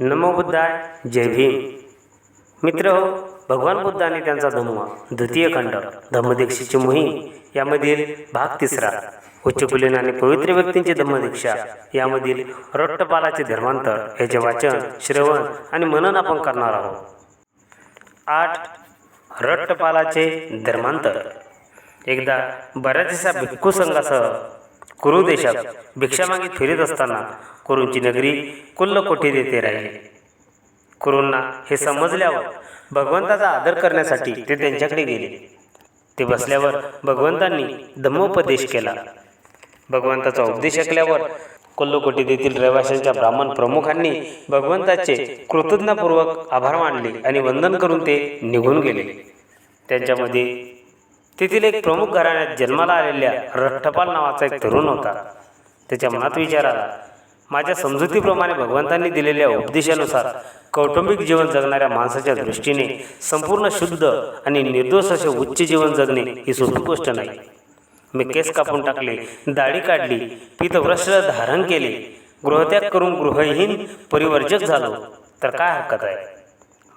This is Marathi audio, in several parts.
नमो बुद्धाय जय भीम. मित्र हो भगवान बुद्ध आणि त्यांचा धम्म द्वितीय खंड धम्मदीक्षेची मोहीम यामधील भाग तिसरा उच्चकुलीन आणि पवित्र व्यक्तींची धम्मदीक्षा यामधील रट्टपालाचे धर्मांतर याचे वाचन श्रवण आणि मनन आपण करणार आहोत. आठ रट्टपालाचे धर्मांतर. एकदा बऱ्याच दिवसा भिक्खू संघासह कुरु देशात भिक्षामागे फिरत असताना कुरूंची नगरी कुल्लकोटी देते राहिली. कुरूंना हे समजल्यावर भगवंताचा आदर करण्यासाठी ते त्यांच्याकडे गेले. ते बसल्यावर भगवंतांनी धम्मोपदेश केला. भगवंताचा उपदेश ऐकल्यावर कोल्लकोटी येथील रहिवाशांच्या ब्राह्मण प्रमुखांनी भगवंताचे कृतज्ञपूर्वक आभार मानले आणि वंदन करून ते निघून गेले. त्यांच्यामध्ये तेथील एक प्रमुख घराण्यात जन्माला आलेल्या रठ्ठपाल नावाचा एक तरुण होता. त्याच्या मनात विचार आला. माझ्या समजुतीप्रमाणे भगवंतांनी दिलेल्या उपदेशानुसार कौटुंबिक जीवन जगणाऱ्या माणसाच्या दृष्टीने संपूर्ण शुद्ध आणि निर्दोष असे उच्च जीवन जगणे ही सोपी गोष्ट नाही. मी केस कापून टाकले दाढी काढली पितवस्त्र धारण केले. गृहत्याग करून गृहहीन परिवर्जक झालो. तर काय हरकत आहे?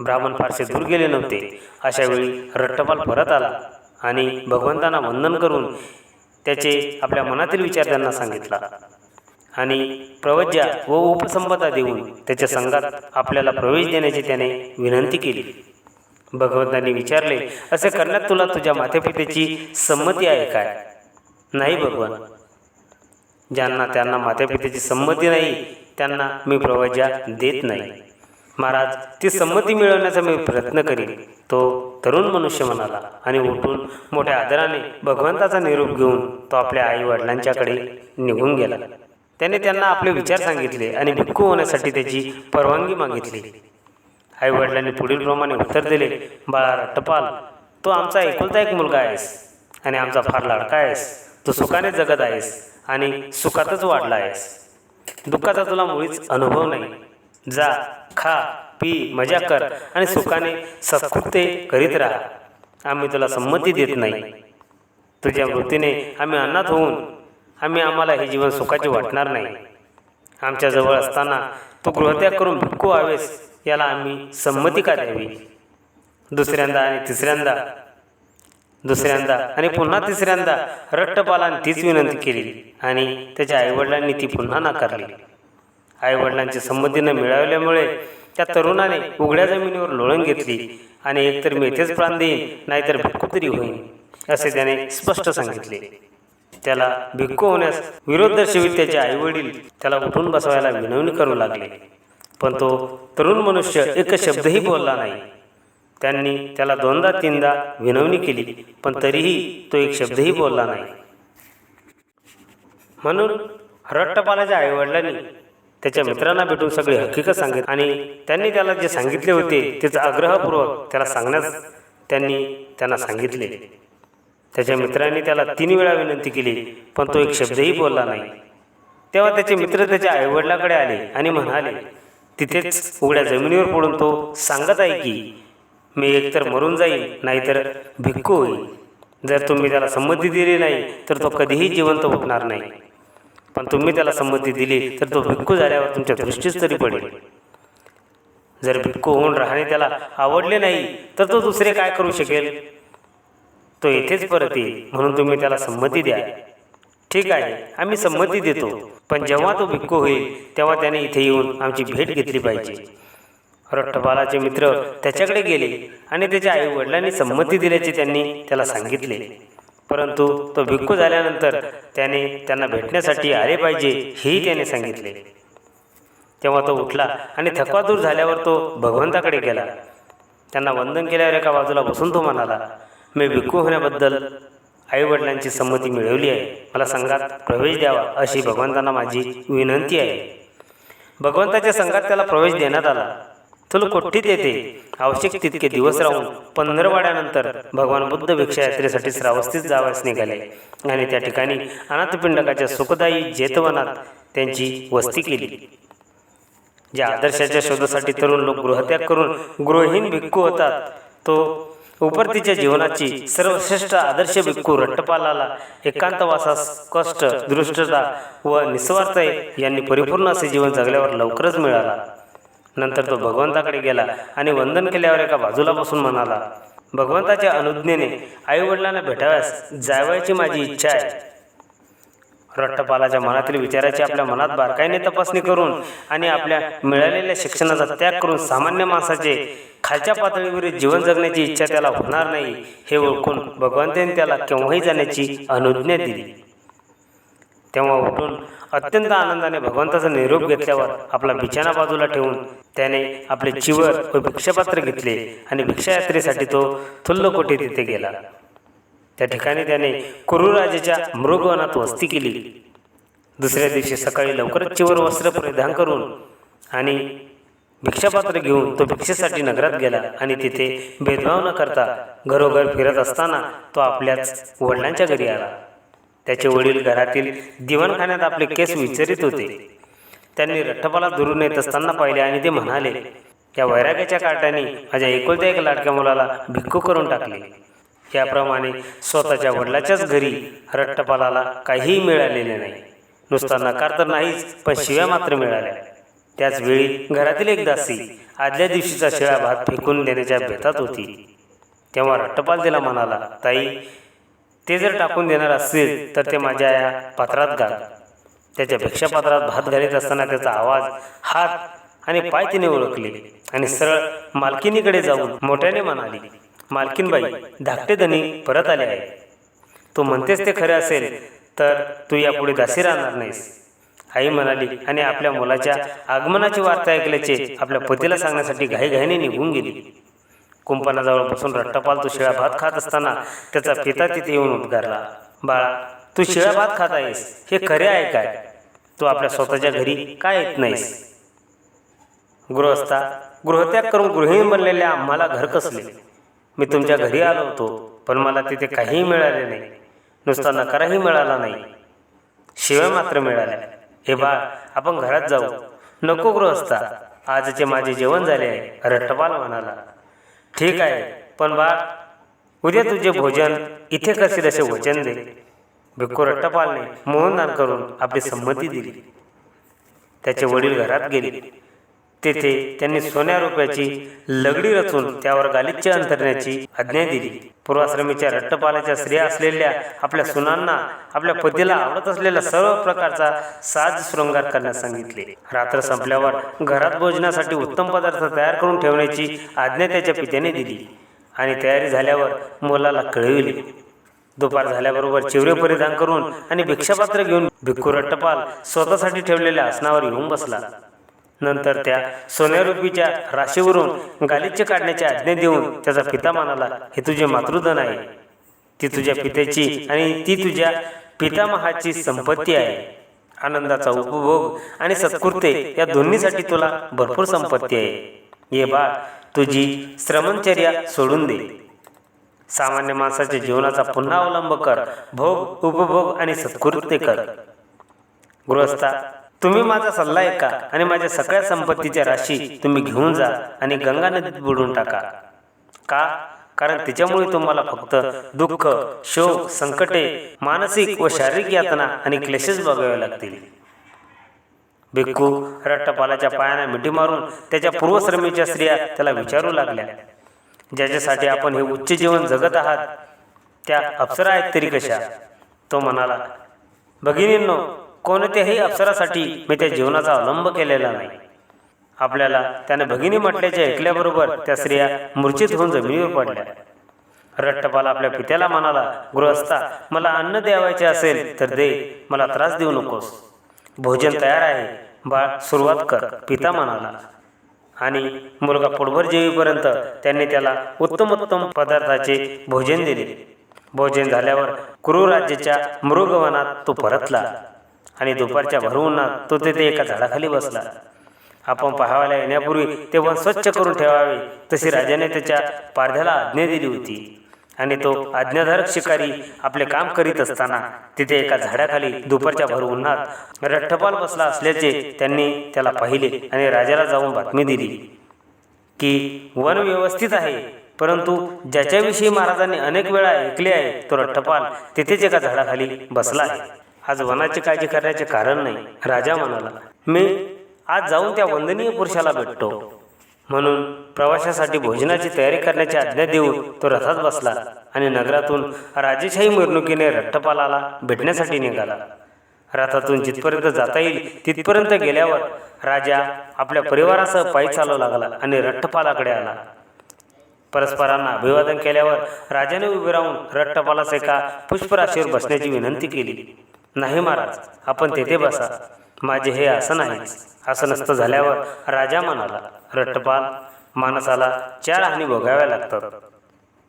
ब्राह्मण फारसे दूर गेले नव्हते. अशा वेळी रट्टपाल परत आला. आणि भगवंतांना वंदन करून त्याचे आपल्या मनातील विचार त्यांना सांगितला. आणि प्रवज्या व उपसंपदा देऊन त्याच्या संघात आपल्याला प्रवेश देण्याची त्याने विनंती केली. भगवंतांनी विचारले असे करण्यात तुला तुझ्या मातेपित्याची संमती आहे काय? नाही भगवान. ज्यांना त्यांना मातेपित्याची संमती नाही त्यांना मी प्रवज्या देत नाही. महाराज ती संमती मिळवण्याचा मी प्रयत्न करीन. तो तरुण मनुष्य म्हणाला आणि उठून मोठ्या आदराने भगवंताचा निरोप घेऊन तो आपल्या आई वडिलांच्याकडे निघून गेला. त्याने त्यांना आपले विचार सांगितले आणि भिक्खू होण्यासाठी त्याची परवानगी मागितली. आई वडिलांनी पुढील प्रमाणे उत्तर दिले बाळा रट्टपाल तो आमचा एकुलता एक मुलगा आहेस आणि आमचा फार लाडका आहेस. तू सुखाने जगत आहेस आणि सुखातच वाढला आहेस. दुःखाचा तुला मुळीच अनुभव नाही. जा खा पी मजा कर आणि सुखाने सत्कृत्य करीत राहा. आम्ही तुला संमती देत नाही. तुझ्या वृत्तीने आम्ही अनाथ होऊन आम्ही आम्हाला हे जीवन सुखाचे वाटणार नाही. आमच्याजवळ असताना तू गृहत्याग करून भिक्कू व्हावेस याला आम्ही संमती का द्यावी? दुसऱ्यांदा आणि तिसऱ्यांदा दुसऱ्यांदा आणि पुन्हा तिसऱ्यांदा रट्टपालाने तीच विनंती केली आणि त्याच्या आईवडिलांनी ती पुन्हा नाकारली. आईवडिलांची संमती न मिळवल्यामुळे त्या तरुणाने उघड्या जमिनीवर लोळण घेतली आणि एकतर मी येथेच प्राण देईन नाहीतर भिक्खू तरी होईन असे त्याने स्पष्ट सांगितले. त्याला भिक्खू होण्यास विरोध दर्शवित त्याचे आईवडील त्याला उठून बसवायला विनवणी करू लागले. पण तो तरुण मनुष्य एक शब्दही बोलला नाही. त्यांनी त्याला दोनदा तीनदा विनवणी केली पण तरीही तो एक शब्दही बोलला नाही. म्हणून रट्टपालाच्या आईवडिलांनी त्याच्या मित्रांना भेटून सगळी हकीकत सांगितली आणि त्यांनी त्याला जे सांगितले होते त्याचं आग्रहपूर्वक त्याला सांगण्यास त्यांनी त्यांना सांगितले. त्याच्या मित्रांनी त्याला तीन वेळा विनंती केली पण तो एक शब्दही बोलला नाही. तेव्हा त्याचे मित्र त्याच्या आईवडिलाकडे आले आणि म्हणाले तिथेच उघड्या जमिनीवर पडून तो सांगत आहे की मी एकतर मरून जाईल नाहीतर भिक्खू होईल जर तुम्ही त्याला संमती दिली नाही तर तो कधीही जिवंत उठणार नाही. पण तुम्ही त्याला संमती दिली तर तो भिक्खू झाल्यावर तुमच्या दृष्टीच तरी पडेल. जर भिक्खू होऊन राहणे त्याला आवडले नाही तर तो दुसरे काय करू शकेल? तो येथेच परत येईल म्हणून तुम्ही त्याला संमती द्या. ठीक आहे आम्ही संमती देतो पण जेव्हा तो भिक्खू होईल तेव्हा त्याने इथे येऊन आमची भेट घेतली पाहिजे. रट्टपालाचे मित्र त्याच्याकडे गेले आणि त्याच्या आई वडिलांनी संमती दिल्याचे त्यांनी त्याला सांगितले. परंतु तो भिक्खू झाल्यानंतर त्याने त्यांना भेटण्यासाठी आले पाहिजे हेही त्याने सांगितले. तेव्हा तो उठला आणि थकवा दूर झाल्यावर तो भगवंताकडे गेला. त्यांना वंदन केल्यावर एका बाजूला बसून तो म्हणाला मी भिक्खू होण्याबद्दल आईवडिलांची संमती मिळवली आहे. मला संघात प्रवेश द्यावा अशी भगवंतांना माझी विनंती आहे. भगवंताच्या संघात त्याला प्रवेश देण्यात आला. तुला कोठ्ठीत येते आवश्यक तितके दिवस राहून पंधरवाड्यानंतर भगवान बुद्ध भिक्षा यात्रेसाठी श्रावस्तीत जावयास निघाले. आणि त्या ठिकाणी अनाथपिंडकाच्या सुखदायी जेतवनात त्यांची वस्ती केली. ज्या आदर्शाच्या शोधासाठी तरुण लोक गृहत्याग करून गृहहीन भिक्खू होतात तो उपरतीच्या जीवनाची सर्वश्रेष्ठ आदर्श भिक्खू रट्टपालाला एकांतवासास कष्ट दृष्टता व निस्वार्थ यांनी परिपूर्ण असे जीवन जगल्यावर लवकरच मिळाला. नंतर तो भगवंताकडे गेला आणि वंदन केल्यावर एका बाजूला बसून म्हणाला भगवंताच्या अनुज्ञेने आईवडिलांना भेटाव्यास जावयाची माझी इच्छा आहे. रट्टपालाच्या मनातील विचाराची आपल्या मनात बारकाईने तपासणी करून आणि आपल्या मिळालेल्या शिक्षणाचा त्याग करून सामान्य माणसाचे खालच्या पातळीवरील जीवन जगण्याची इच्छा त्याला होणार नाही हे ओळखून भगवंताने त्याला केव्हाही जाण्याची अनुज्ञा दिली. तेव्हा उठून अत्यंत आनंदाने भगवंताचा निरोप घेतल्यावर आपला बिछाना बाजूला ठेवून त्याने आपले चिवर व भिक्षापात्र घेतले आणि भिक्षायात्रेसाठी तो थुल्लकोटी तिथे गेला. त्या ठिकाणी त्याने कुरुराजेच्या मृगवनात वस्ती केली. दुसऱ्या दिवशी सकाळी लवकरच चिवर वस्त्र परिधान करून आणि भिक्षापात्र घेऊन तो भिक्षेसाठी नगरात गेला आणि तिथे भेदभाव न करता घरोघर फिरत असताना तो आपल्याच वडिलांच्या घरी आला. त्याचे वडील घरातील दिवाणखान्यात आपले केस विचारित होते. त्यांनी रट्टपाला दुरून येत असताना पाहिले आणि ते म्हणाले या वैराग्याच्या काटाने माझ्या एकुलत्या एक लाडक्या मुलाला भिक्खू करून टाकले. याप्रमाणे स्वतःच्या वडिलाच्याच घरी रट्टपालाला काहीही मिळालेले नाही. नुसता नकार तर नाहीच पण शिव्या मात्र मिळाल्या. त्याच वेळी घरातील एक दासी आदल्या दिवशीचा शिळा भात फेकून देण्याच्या बेतात होती. तेव्हा रट्टपाल तिला म्हणाला ताई ते जर टाकून देणार असतील तर ते माझ्या या पात्रात घाल. त्याच्या भिक्षापात्रात भात घालीत असताना त्याचा आवाज हात आणि पाय तिने ओळखले आणि सरळ मालकिनीकडे जाऊन मोठ्याने म्हणाली मालकीनबाई धाकटे धनी परत आले आहे तू म्हणतेस ते खरे असेल तर तू यापुढे दासी राहणार नाहीस. आई म्हणाली आणि आपल्या मुलाच्या आगमनाची वार्ता ऐकल्याचे आपल्या पतीला सांगण्यासाठी घाईघाईने निघून गेली. कुंपणाजवळ बसून रट्टपाल तो शिळा भात खात असताना त्याचा पिता तिथे येऊन उद्गारला बाळा तू शिळा भात खात आहेस हे खरे आहे काय? तू आपल्या स्वतःच्या घरी काय येत नाहीस? गृहस्था गृहत्याग करून गृहिणी बनलेल्या आम्हाला घर कसले? मी तुमच्या घरी आलो होतो पण मला तिथे काहीही मिळाले नाही नुसता नकाराही मिळाला नाही शिवाय मात्र मिळाल्या. हे बाळ आपण घरात जाऊ. नको गृहस्था आजचे माझे जेवण झाले आहे रट्टपाल म्हणाला. ठीक आहे पण बाळ उद्या तुझे भोजन इथे कसे असे वचन दे. भिक्खू रट्टपालने मोहनदान करून आपली संमती दिली. त्याचे वडील घरात गेले. तेथे त्यांनी सोन्या रुपयाची लगडी रचून त्यावर गालिच्य अंतरण्याची आज्ञा दिली. पूर्वाश्रमीच्या रट्टपालाच्या स्त्रिया असलेल्या आपल्या सुनांना आपल्या पतीला आवडत असलेल्या सर्व प्रकारचा साज शृंगार करण्यास सांगितले. रात्र संपल्यावर घरात भोजनासाठी उत्तम पदार्थ तयार करून ठेवण्याची आज्ञा त्याच्या पित्याने दिली आणि तयारी झाल्यावर मुलाला कळविले. दुपार झाल्याबरोबर चिवरे परिधान करून आणि भिक्षापात्र घेऊन भिक्खू रट्टपाल स्वतःसाठी ठेवलेल्या आसनावर येऊन बसला. नंतर त्या सोन्यारुपीच्या राशीवरून गालिच्य काढण्याची आज्ञा देऊन त्याचा पिता मानाला हे तुझे मातृधन आहे. ती तुझ्या पित्याची आणि ती तुझ्या पितामहाची संपत्ती आहे. आनंदाचा उपभोग आणि सत्कृत्य या दोन्हीसाठी तुला भरपूर संपत्ती आहे. ये बा तुझी श्रमणचर्या सोडून दे. सामान्य माणसाच्या जीवनाचा पुन्हा अवलंब कर. भोग उपभोग आणि सत्कृत्य कर. गृहस्था तुम्ही माझा सल्ला ऐका आणि माझ्या सगळ्या संपत्तीच्या राशी तुम्ही घेऊन जा आणि गंगा नदीत बुडून टाका. का? कारण तिच्यामुळे तुम्हाला फक्त दुःख शोक संकटे मानसिक व शारीरिक यातना आणि क्लेशेस बघावे लागतील. भिक्खू रट्टपालाच्या पायाने मिठी मारून त्याच्या पूर्वश्रमीच्या स्त्रिया त्याला विचारू लागल्या. ज्याच्यासाठी आपण हे उच्च जीवन जगत आहात त्या अप्सरा आहेत तरी कशा? तो म्हणाला भगिनींनो कोणत्याही अप्सरासाठी मी त्या जीवनाचा अवलंब केलेला नाही. आपल्याला त्याने भगिनी म्हटल्याचे ऐकल्याबरोबर त्या स्त्रिया मूर्छित होऊन जमिनीवर पडल्या. रट्टपाल आपल्या पित्याला म्हणाला गृहस्था मला अन्न द्यावायचे असेल तर दे मला त्रास देऊ नकोस. भोजन तयार आहे. बाळ सुरुवात कर पिता म्हणाला. आणि मुलगा पोटभर जेवीपर्यंत त्यांनी त्याला उत्तमोत्तम पदार्थाचे भोजन दिले. भोजन झाल्यावर कुरुराज्याच्या मृगवनात तो परतला. आणि दुपारच्या भरउन्हात तो तेथे एका झाडाखाली बसला. आपण पाहावायला येण्यापूर्वी ते वन स्वच्छ करून ठेवावे तशी राजाने त्याच्या पारध्याला आज्ञा दिली होती. आणि तो आज्ञाधारक शिकारी आपले काम करीत असताना तिथे एका झाडाखाली दुपारच्या भर उन्हात रठ्ठपाल बसला असल्याचे त्यांनी त्याला पाहिले आणि राजाला जाऊन बातमी दिली की वन व्यवस्थित आहे परंतु ज्याच्याविषयी महाराजांनी अनेक वेळा ऐकले आहे तो रठ्ठपाल तिथेच एका झाडाखाली बसला आहे. आज वनाची काळजी करण्याचे कारण नाही राजा म्हणाला मी आज जाऊन त्या वंदनीय पुरुषाला भेटतो. म्हणून प्रवाशासाठी भोजनाची तयारी करण्याची आज्ञा देऊन तो रथात बसला आणि नगरातून राजेशाही मिरवणुकीने रट्टपालाला भेटण्यासाठी निघाला. रथातून जिथपर्यंत जाता येईल तिथपर्यंत गेल्यावर राजा आपल्या परिवारासह पायी चालू लागला आणि रट्टपालाकडे आला. परस्परांना अभिवादन केल्यावर राजाने उभे राहून रट्टपालास एका पुष्पराशीवर बसण्याची विनंती केली. नाही महाराज आपण तेथे बसा. माझे हे असं नाहीच. असं नसतं झाल्यावर राजा म्हणाला रट्टपाल माणसाला चार हानी भोगाव्या लागतात.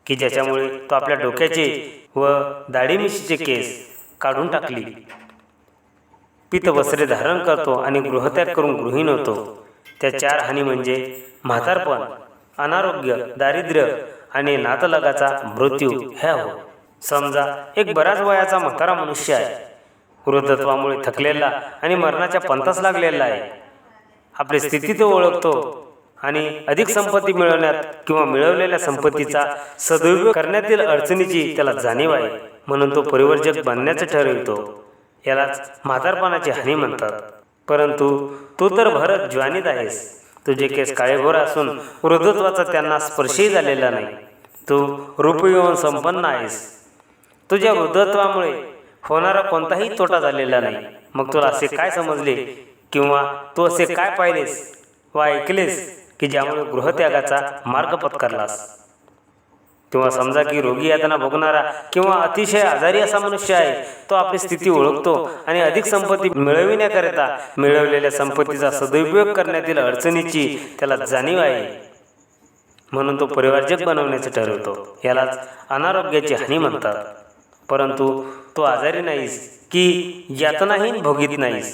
की ज्याच्यामुळे तो आपल्या डोक्याचे व दाढीमिशीचे केस काढून टाकली. पितवस्त्रे धारण करतो आणि गृहत्याग करून गृहीण होतो. त्या चार हानी म्हणजे म्हातारपण अनारोग्य दारिद्र्य आणि नातलगाचा मृत्यू. ह्या हो. समजा एक बराच वयाचा म्हातारा मनुष्य आहे. वृद्धत्वामुळे थकलेला आणि मरणाच्या पंथास लागलेला आहे. आपली स्थिती तो ओळखतो आणि अधिक संपत्ती मिळवण्यात किंवा मिळवलेल्या संपत्तीचा सदुपयोग करण्यातील अडचणीची त्याला जाणीव आहे म्हणून तो परिवर्जक बनण्याचं ठरवितो. यालाच म्हातारपणाची हानी म्हणतात. परंतु तू तर भरत ज्वानीत आहेस. तुझे केस काळेभोर असून वृद्धत्वाचा त्यांना स्पर्शही झालेला नाही. तू रूपयौवन संपन्न आहेस. तुझ्या वृद्धत्वामुळे होणारा कोणताही तोटा झालेला नाही. मग तुला असे काय समजले? किंवा तू असे काय पाहिलेस? वा ऐकलेस की ज्यामुळे गृहत्यागाचा मार्ग पत्करलास? किंवा समजा की रोगी यातना भोगणारा किंवा अतिशय आजारी असा मनुष्य आहे तो आपली स्थिती ओळखतो आणि अधिक संपत्ती मिळविण्याकरिता मिळवलेल्या संपत्तीचा सदुपयोग करण्यातील अडचणीची त्याला जाणीव आहे. म्हणून तो परिवारजक बनवण्याचे ठरवतो. यालाच अनारोग्याची हानी म्हणतात. परंतु तू आजारी नाहीस की यातनाहीन भोगीत नाहीस.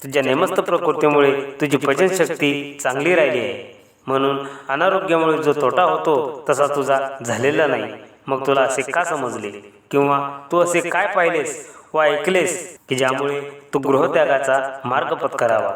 तुझ्या नेमस्त प्रकृतीमुळे तुझी पचनशक्ती चांगली राहिली आहे. म्हणून अनारोग्यामुळे जो तोटा होतो तसा तुझा झालेला नाही. मग तुला असे का समजले? किंवा तू असे काय पाहिलेस वा ऐकलेस की ज्यामुळे तू गृहत्यागाचा मार्ग पत्करावा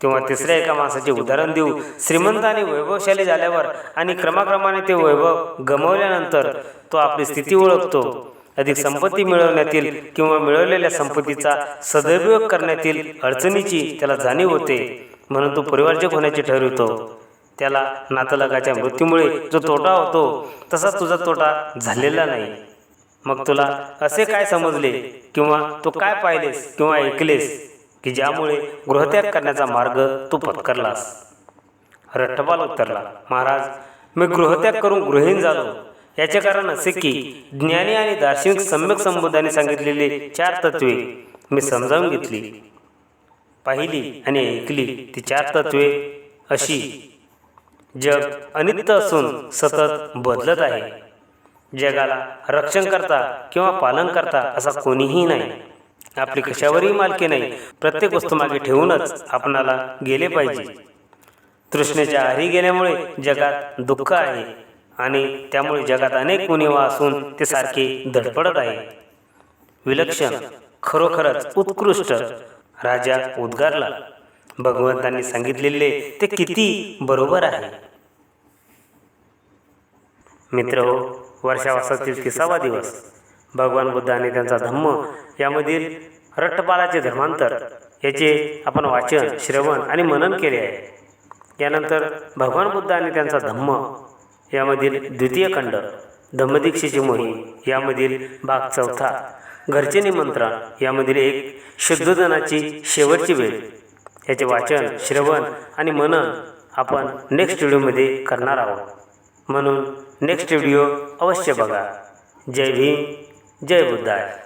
किंवा तिसऱ्या एका माणसाचे उदाहरण देऊ. श्रीमंत आणि वैभवशाली झाल्यावर आणि क्रमाक्रमाने ते वैभव गमावल्यानंतर तो आपली स्थिती ओळखतो. अधिक संपत्ती मिळवण्यातील किंवा मिळवलेल्या संपत्तीचा सदुपयोग करण्यातील अडचणीची त्याला जाणीव होते. म्हणून तो परिवारजक होण्याचे ठरवितो. त्याला नातलगाच्या मृत्यूमुळे जो तोटा होतो तसा तुझा तोटा झालेला नाही. मग तुला असे काय समजले किंवा तू काय पाहिलेस किंवा ऐकलेस की ज्यामुळे गृहत्याग करण्याचा मार्ग तू पत्करलास? रट्टपाल उत्तरला महाराज मी गृहत्याग करून गृहीण झालो. याचे कारण असे की ज्ञानी आणि दार्शनिक सम्यक संबोधाने सांगितलेले चार तत्वे मी समजावून घेतली. पाहिली आणि ऐकली ती चार तत्वे अशी. जग अनित्य असून सतत बदलत आहे. जगाला रक्षण करता किंवा पालन करता असा कोणीही नाही. आपली कशावरही मालकी नाही. प्रत्येक वस्तू मागे ठेवूनच आपणाला गेले पाहिजे. तृष्णेच्या आहारी गेल्यामुळे जगात दुःख आहे. आणि त्यामुळे जगात अनेक उणिवा असून ते सारखे धडपडत आहे विलक्षण खरोखरच उत्कृष्ट राजा उद्गारला. भगवंतांनी सांगितलेले ते किती बरोबर आहे. मित्र हो वर्षावासातील तिसावा दिवस. भगवान बुद्ध आणि त्यांचा धम्म यामधील रट्टपालाचे धर्मांतर याचे आपण वाचन श्रवण आणि मनन केले आहे. यानंतर भगवान बुद्ध आणि त्यांचा धम्म यामधील द्वितीय खंड धम्मदीक्षेची मोहीम यामधील भाग चौथा. घरचे निमंत्रण यामधील एक शुद्धोधनाची शेवटची वेळ. याचे वाचन श्रवण आणि मनन आपण नेक्स्ट व्हिडिओमध्ये करणार आहोत. म्हणून नेक्स्ट व्हिडिओ अवश्य बघा. जय भीम जय बुद्धाय.